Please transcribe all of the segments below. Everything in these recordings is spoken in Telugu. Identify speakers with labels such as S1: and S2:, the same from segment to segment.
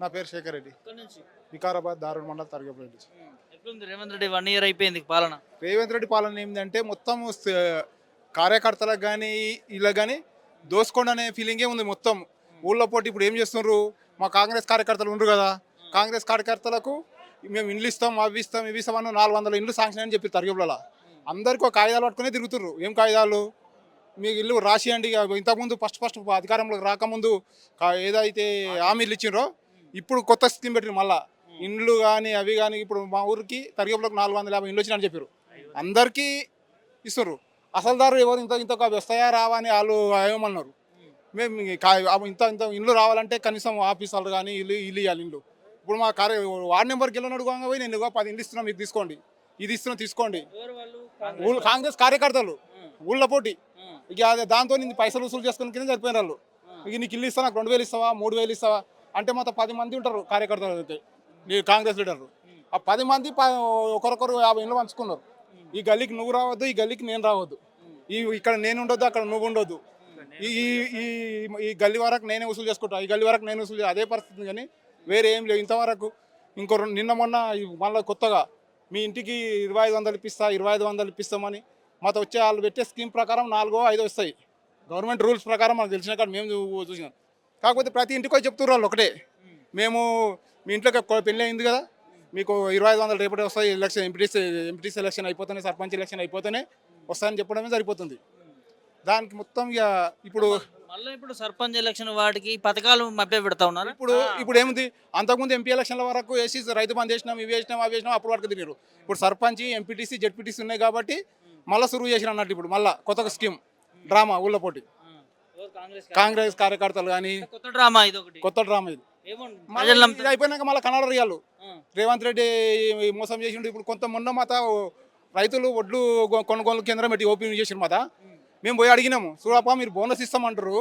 S1: నా పేరు శేఖర్ రెడ్డి. వికారాబాద్ దారుణ మండలం
S2: ఉమ్. ఎట్లుంది? రేవంత్ రెడ్డి వన్ ఇయర్ అయిపోయింది పాలన.
S1: రేవంత్ రెడ్డి పాలన ఏంటంటే మొత్తం కార్యకర్తలకు కానీ ఇలా కానీ దోసుకోండి అనే ఫీలింగే ఉంది మొత్తం. ఊళ్ళో పోటీ ఇప్పుడు ఏం చేస్తున్నారు? మా కాంగ్రెస్ కార్యకర్తలు ఉండరు కదా. కాంగ్రెస్ కార్యకర్తలకు మేము ఇండ్లు ఇస్తాం అవి ఇస్తాం ఇవి ఇస్తాం అన్న నాలుగు వందల ఇండ్లు శాంక్షన్ అని చెప్పి తరగపుల అందరికీ ఒక కాగితాలు పట్టుకునే తిరుగుతుర్రు. ఏం కాగితాలు? మీకు ఇల్లు రాసియండి ఇంతకుముందు ఫస్ట్ ఫస్ట్ అధికారంలోకి రాకముందు ఏదైతే హామీలు ఇచ్చిండ్రో ఇప్పుడు కొత్త స్కీమ్ పెట్టిరు మళ్ళా. ఇండ్లు కానీ అవి కానీ ఇప్పుడు మా ఊరికి తరిగపులకు నాలుగు వందల యాభై ఇండ్లు వచ్చినాయని చెప్పారు. అందరికీ ఇస్తారు అసలుదారు ఎవరు ఇంత ఇంత వస్తాయా రావా అని వాళ్ళు ఏమన్నారు. మేము ఇంత ఇంత ఇండ్లు రావాలంటే కనీసం ఆఫీసర్లు కానీ ఇల్లు ఇల్లు ఇవ్వాలి ఇండ్లు. ఇప్పుడు మా కార్య వార్డు నెంబర్కి వెళ్ళిన అడుగుగా పోయి నేను పది ఇండ్లు ఇస్తున్నాం మీకు తీసుకోండి. ఇది ఇస్తున్నాం తీసుకోండి.
S2: వాళ్ళు?
S1: ఊళ్ళో కాంగ్రెస్ కార్యకర్తలు. ఊళ్ళో పోటీ. ఇక అదే దాంతో నేను పైసలు వసూలు చేసుకుని కింద సరిపోయిన వాళ్ళు. ఇక నీకు ఇల్లు ఇస్తా నాకు రెండు వేలు ఇస్తావా? మూడు వేలు ఇస్తావా? అంటే మొత్తం పది మంది ఉంటారు కార్యకర్తలు అయితే ఈ కాంగ్రెస్ లీడర్లు. ఆ పది మంది ప- ఒకరొకరు యాభై ఇండ్లు పంచుకున్నారు. ఈ గల్లీకి నువ్వు రావద్దు ఈ గల్లీకి నేను రావద్దు. ఈ ఇక్కడ నేను ఉండొద్దు అక్కడ నువ్వు ఉండొద్దు. ఈ ఈ- ఈ గల్లీ వరకు నేనే వసూలు చేసుకుంటా ఈ గల్లీ వరకు నేను వసూలు అదే పరిస్థితి కానీ వేరే ఏం లేవు. ఇంతవరకు ఇంకో నిన్న మొన్న మళ్ళీ కొత్తగా మీ ఇంటికి ఇరవై ఐదు వందలు ఇప్పిస్తా ఇరవై ఐదు వందలు ఇప్పిస్తామని మాతో వచ్చే వాళ్ళు పెట్టే స్కీమ్ ప్రకారం నాలుగో ఐదో వస్తాయి. గవర్నమెంట్ రూల్స్ ప్రకారం మనకు తెలిసిన కాడ మేము చూ- చూసినాం. కాకపోతే ప్రతి ఇంటికి వచ్చి చెప్తున్నారు వాళ్ళు ఒకటే. మేము మీ ఇంట్లోకి పెళ్ళి అయింది కదా మీకు ఇరవై ఐదు వందలు రేపటి వస్తాయి ఎలక్షన్ ఎంపీటీసీ ఎంపీటీసీ ఎలక్షన్ అయిపోతేనే సర్పంచ్ ఎలక్షన్ అయిపోతేనే వస్తాయని చెప్పడమే సరిపోతుంది. దానికి మొత్తం ఇక ఇప్పుడు
S2: మళ్ళీ ఇప్పుడు సర్పంచ్ ఎలక్షన్ వాటికి పథకాలు మభ్య పెడతా ఉన్నారు?
S1: ఇప్పుడు ఇప్పుడు ఏముంది? అంతకుముందు ఎంపీ ఎలక్షన్ల వరకు వేసి రైతు బంద్ చేసినాం ఇవి వేసినాం అవి వేసినాం అప్పుడు వరకు తిరిగారు ఇప్పుడు సర్పంచ్ ఎంపీటీసీ జెడ్పీటీసీ ఉన్నాయి కాబట్టి మళ్ళీ సురువు చేసిన అన్నట్టు ఇప్పుడు మళ్ళీ కొత్త స్కీమ్ డ్రామా ఊళ్ళో పోటీ.
S2: కాంగ్రెస్
S1: కార్యకర్తలు కానీ
S2: కొత్త డ్రామా ఇది ఒకటి.
S1: కొత్త డ్రామా ఇది. ఇది అయిపోయినాక మళ్ళీ కన్నడ రియాలు.
S2: ఆ.
S1: రేవంత్ రెడ్డి మోసం చేసిండు. ఇప్పుడు కొంత మొన్న మాత రైతులు ఒడ్లు కొ- కొనుగోలు కేంద్రం పెట్టి ఓపెన్ చేసిన మాత. మేము పోయి అడిగినాము చూడప్ప మీరు బోనస్ ఇస్తామంటారు.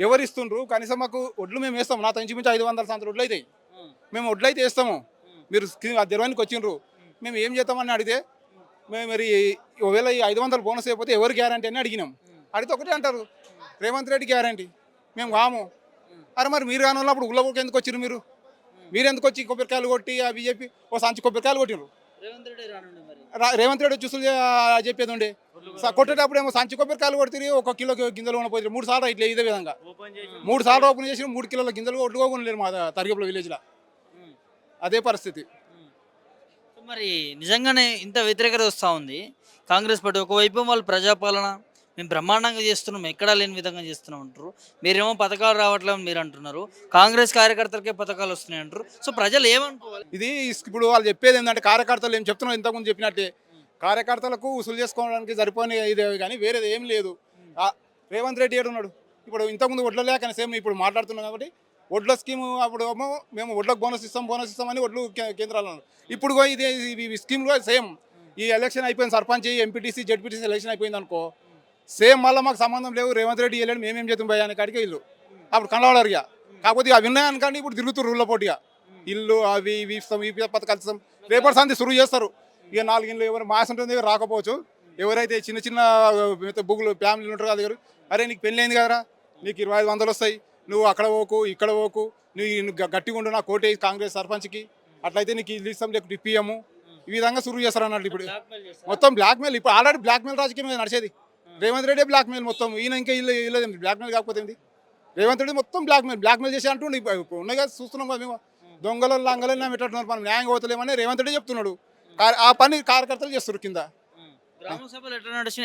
S1: ఎవరు ఇస్తుండ్రు? కనీసం మాకు ఒడ్లు మేము వేస్తాం నా ఇంచుమించు ఐదు వందల సంవత్సరాలు ఒడ్లు అవుతాయి
S2: ఆ.
S1: మేము ఒడ్లు అయితే వేస్తాము. మీరు దిరవానికి వచ్చిండ్రు. మేము ఏం చేస్తామని అడిగితే మేము మరి ఒకవేళ ఈ ఐదు వందలు బోనస్ అయిపోతే ఎవరు గ్యారంటీ అని అడిగినాం అడిగితే ఒకటే అంటారు. రేవంత్ రెడ్డి గ్యారంటీ. మేము కాము అరే మరి మీరు కాని ఉన్నప్పుడు ఉల్లబోకి ఎందుకు వచ్చిర్రు మీరు? మీరు ఎందుకు వచ్చి కొబ్బరికాయలు కొట్టి ఆ బీజేపీ ఓ సంచి కొబ్బరికాయలు కొట్టిర్రు?
S2: రేవంత్ రెడ్డి
S1: చూసులు చెప్పేది ఉండే. కొట్టేటప్పుడు ఏమో సంచి కొబ్బరికాయలు కొడుతుంది ఒక కిలో గింజలు కొనపోయి మూడు సార్లు ఇట్లా ఇదే విధంగా. మూడు సార్లు ఓపెన్ చేసి మూడు కిలోల గింజలు కొనలేరు మా తరగపుల విలేజ్లో. అదే పరిస్థితి.
S2: మరి నిజంగానే ఇంత వ్యతిరేకత వస్తూ ఉంది. కాంగ్రెస్ పార్టీ ఒకవైపు వాళ్ళు ప్రజాపాలన మేము బ్రహ్మాండంగా చేస్తున్నాం ఎక్కడా లేని విధంగా చేస్తున్నాం అంటారు. మీరేమో పథకాలు రావట్లేదని మీరు అంటున్నారు. కాంగ్రెస్ కార్యకర్తలకే పథకాలు వస్తున్నాయి అంటారు. సో ప్రజలు ఏమనుకోవాలి?
S1: ఇది ఇప్పుడు వాళ్ళు చెప్పేది ఏంటంటే కార్యకర్తలు ఏం చెప్తున్నారు ఇంతకుముందు చెప్పినట్టే. కార్యకర్తలకు వసూలు చేసుకోవడానికి సరిపోని ఇదే కానీ వేరేది ఏం లేదు. రేవంత్ రెడ్డి ఏడు ఉన్నాడు. ఇప్పుడు ఇంతకుముందు ఒడ్ల లేక సేమ్ ఇప్పుడు మాట్లాడుతున్నాం కాబట్టి ఒడ్ల స్కీమ్ అప్పుడు ఏమో మేము ఒడ్లకు బోనస్ ఇస్తాం బోనస్ ఇస్తామని ఒడ్లు కేంద్రాలు అన్నారు. ఇప్పుడు ఇదే ఈ స్కీమ్లో సేమ్. ఈ ఎలక్షన్ అయిపోయింది సర్పంచ్ ఎంపీటీసీ జెడ్పీటీసీ ఎలక్షన్ అయిపోయింది అనుకో సేమ్ మళ్ళీ మాకు సంబంధం లేవు. రేవంత్ రెడ్డి వెళ్ళాడు మేమేం చేద్దాం భయ అని కాడికి ఇల్లు. అప్పుడు కనబడారు ఇక కాకపోతే అవి ఉన్నాయనుకోండి ఇప్పుడు తిరుగుతారు రూళ్ళ పోటీగా ఇల్లు అవి ఇవి ఇస్తాం ఇవి పథకాలు ఇస్తాం. రేపటి సంది సురువు చేస్తారు. ఇక నాలుగు ఇల్లు ఎవరు మాస్ ఉంటుంది దగ్గర రాకపోవచ్చు. ఎవరైతే చిన్న చిన్న బుగ్గులు ఫ్యామిలీలు ఉంటారో దగ్గర అరే నీకు పెళ్ళి అయింది కదరా? నీకు ఇరవై ఐదు వందలు వస్తాయి. నువ్వు అక్కడ పోకు ఇక్కడ పోకు. నువ్వు గట్టిగా ఉండు నా కోటే కాంగ్రెస్ సర్పంచ్కి. అట్లయితే నీకు ఇల్లు ఇస్తాం లేకపోతే ఇప్పియము ఈ విధంగా సురువు చేస్తారు అన్నట్టు ఇప్పుడు. మొత్తం బ్లాక్మెయిల్ ఇప్పుడు ఆల్రెడీ బ్లాక్మెయిల్ రాజకీయం నడిచేది. రేవంత్ రెడ్డి బ్లాక్మెయిల్ మొత్తం. ఈయన ఇంకా ఇల్లు ఇల్లు బ్లాక్మెయిల్ కాకపోతే ఏంది? రేవంత్ రెడ్డి మొత్తం బ్లాక్మెయిల్ బ్లాక్మెయిల్ చేసి అంటుండే. ఇప్పుడు ఉన్నాయి కదా చూస్తున్నాం కదా మేము. దొంగలు లంగలు పెట్టట్టున్నారు మనం? న్యాయంగా పోతలేమని రేవంత్ రెడ్డి చెప్తున్నాడు. ఆ పని కార్యకర్తలు చేస్తారు కింద.
S2: గ్రామ సభలు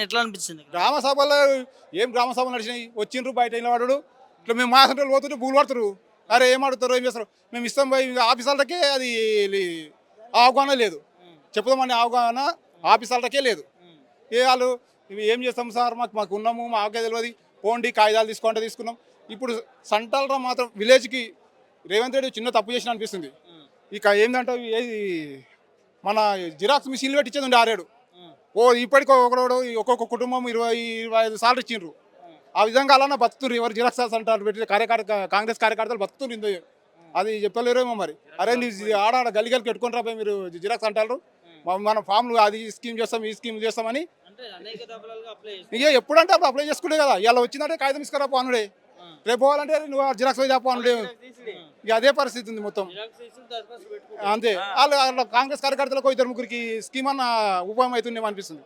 S2: ఎట్లా అనిపించింది?
S1: గ్రామ సభలో ఏం గ్రామ సభలు నడిచినాయి? వచ్చిండ్రు బయట నిలబడడు ఇట్లా మేము మా సెంటర్లు పోతుంటే బూలు పడతారు అరే ఏం అడుగుతారు ఏం చేస్తారు? మేము ఇస్తాం పోయి ఆఫీసర్లకే అది అవగాహన లేదు. చెప్పుదామని అవగాహన ఆఫీసర్లకే లేదు. ఏ వాళ్ళు ఇవి ఏం చేస్తాం సార్? మాకు మాకు ఉన్నాము మాకే తెలియదు పోండి కాగితాలు తీసుకుంటే తీసుకున్నాం. ఇప్పుడు సంటాలరా మాత్రం విలేజ్కి రేవంత్ రెడ్డి చిన్న తప్పు చేసిన అనిపిస్తుంది. ఇక ఏంటంటే ఏది? మన జిరాక్స్ మిషన్లు పెట్టించేది ఉండే ఆరేడు ఓ ఇప్పటికో ఒకడోడు ఒక్కొక్క కుటుంబం ఇరవై ఇరవై ఐదు సార్లు ఇచ్చిండ్రు. ఆ విధంగా అలానే బతుకుతున్నారు ఎవరు జిరాక్స్ అంటారు పెట్టి కార్యకర్త కాంగ్రెస్ కార్యకర్తలు బతుకుతున్నారు ఇందో అది చెప్పలేరేమో మరి. అరే నీ ఆడ ఆడ గలి గలి పెట్టుకుని రాబోయే మీరు జిరాక్స్ అంటారు మన ఫామ్లు అది ఈ స్కీమ్ చేస్తాం ఈ స్కీమ్ చేస్తామని ఇక ఎప్పుడంటే అప్పుడు అప్లై చేసుకునే కదా ఇలా వచ్చిందంటే కాగితం ఇసుకురా పానుడే రేపు పోవాలంటే నువ్వు జిరాక్స్ పోయి చెప్పు అంటే ఇక అదే పరిస్థితి ఉంది మొత్తం. అంతే. వాళ్ళు కాంగ్రెస్ కార్యకర్తలకు ఇద్దరు ముగ్గురికి స్కీమ్ అన్న ఉపయోగం అవుతుందేమో అనిపిస్తుంది.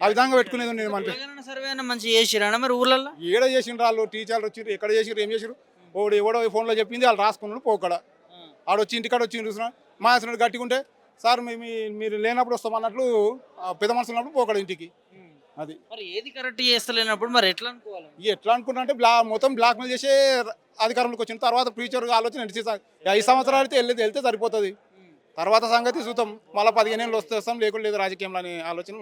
S1: ఆ. విధంగా పెట్టుకునేది ఉంది అనిపిస్తుంది
S2: తెలంగాణ సర్వే అన్న మంచి చేసిరా మరి ఊర్లలో
S1: ఏడ చేసిండ్రు వాళ్ళు టీచర్లు వచ్చిర్రు ఎక్కడ చేసిర్రు ఏం చేసిర్రు? ఓడు ఎవడో ఫోన్లో చెప్పింది వాళ్ళు రాసుకున్నాడు పోకడ ఆడొచ్చి ఇంటికాడ వచ్చి చూసిన మా అసలు గట్టిగా ఉంటే సార్ మీ మీ- మీరు లేనప్పుడు వస్తాం అన్నట్లు ఆ పెద్ద మనుషులు ఉన్నప్పుడు పోకడ ఇంటికి. అది.
S2: మరి ఏది కరెక్ట్ చేస్తలేనప్పుడు మరి ఎట్లా అనుకోవాలి?
S1: ఇక ఎట్లా అనుకున్నా అంటే బ్లా మొత్తం బ్లాక్ మెయిల్ చేసే అధికారంలోకి వచ్చిన తర్వాత ఫ్యూచర్ ఆలోచన నడిచి ఐదు సంవత్సరాలు అయితే వెళ్ళి వెళ్తే సరిపోతుంది. తర్వాత సంగతి చూద్దాం. మళ్ళీ పదిహేను ఏళ్ళు వస్తే వస్తాం లేకుండా లేదు రాజకీయంలో అనే ఆలోచన